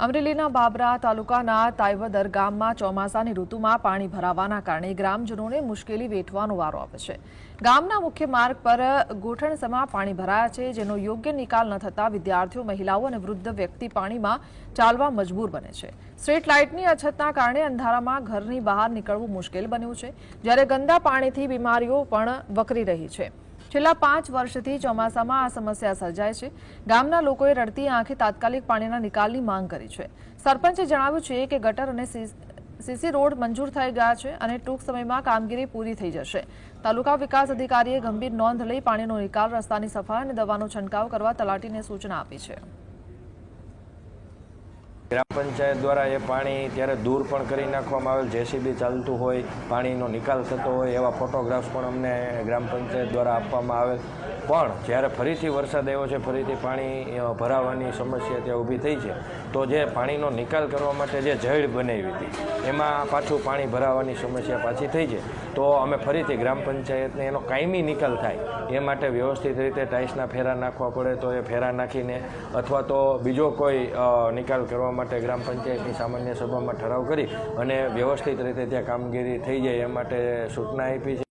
અમરેલીના બાબરા તાલુકાના તાઇવદર ગામમાં ચોમાસાની ઋતુમાં પાણી ભરાવાના કારણે ગ્રામજનોને મુશ્કેલી વેઠવાનો વારો આવે છે. ગામના મુખ્ય માર્ગ પર ગોઠણસમાં પાણી ભરાયા છે, જેનો યોગ્ય નિકાલ ન થતાં વિદ્યાર્થીઓ, મહિલાઓ અને વૃદ્ધ વ્યક્તિ પાણીમાં ચાલવા મજબૂર બને છે. સ્ટ્રીટ લાઇટની અછતના કારણે અંધારામાં ઘરની બહાર નીકળવું મુશ્કેલ બન્યું છે. જ્યારે ગંદા પાણીથી બીમારીઓ પણ વકરી રહી છે. છેલ્લા પાંચ વર્ષથી ચોમાસામાં આ સમસ્યા સર્જાય છે. ગામના લોકોએ રડતી આંખે તાત્કાલિક પાણીના નિકાલની માંગ કરી છે. સરપંચે જણાવ્યું છે કે ગટર અને સીસી રોડ મંજૂર થઈ ગયા છે અને ટૂંક સમયમાં કામગીરી પૂરી થઈ જશે. તાલુકા વિકાસ અધિકારીએ ગંભીર નોંધ લઈ પાણીનો નિકાલ, રસ્તાની સફાઈ અને દવાનો છંટકાવ કરવા તલાટીને સૂચના આપી છે. ગ્રામ પંચાયત દ્વારા એ પાણી ત્યારે દૂર પણ કરી નાખવામાં આવેલ. જેસીબી ચાલતું હોય, પાણીનો નિકાલ થતો હોય, એવા ફોટોગ્રાફ્સ પણ અમને ગ્રામ પંચાયત દ્વારા આપવામાં આવેલ. પણ જ્યારે ફરીથી વરસાદ આવ્યો છે, ફરીથી પાણી ભરાવાની સમસ્યા ત્યાં ઊભી થઈ છે, તો જે પાણીનો નિકાલ કરવા માટે જે જળ બનાવી હતી, એમાં પાછું પાણી ભરાવાની સમસ્યા પાછી થઈ છે. તો અમે ફરીથી ગ્રામ પંચાયતને એનો કાયમી નિકાલ થાય, એ માટે વ્યવસ્થિત રીતે ટાઇલ્સના ફેરા નાખવા પડે તો એ ફેરા નાખીને અથવા તો બીજો કોઈ નિકાલ કરવા માટે ગ્રામ પંચાયતની સામાન્ય સભામાં ઠરાવ કરી અને વ્યવસ્થિત રીતે ત્યાં કામગીરી થઈ જાય એ માટે સૂચના આપી છે.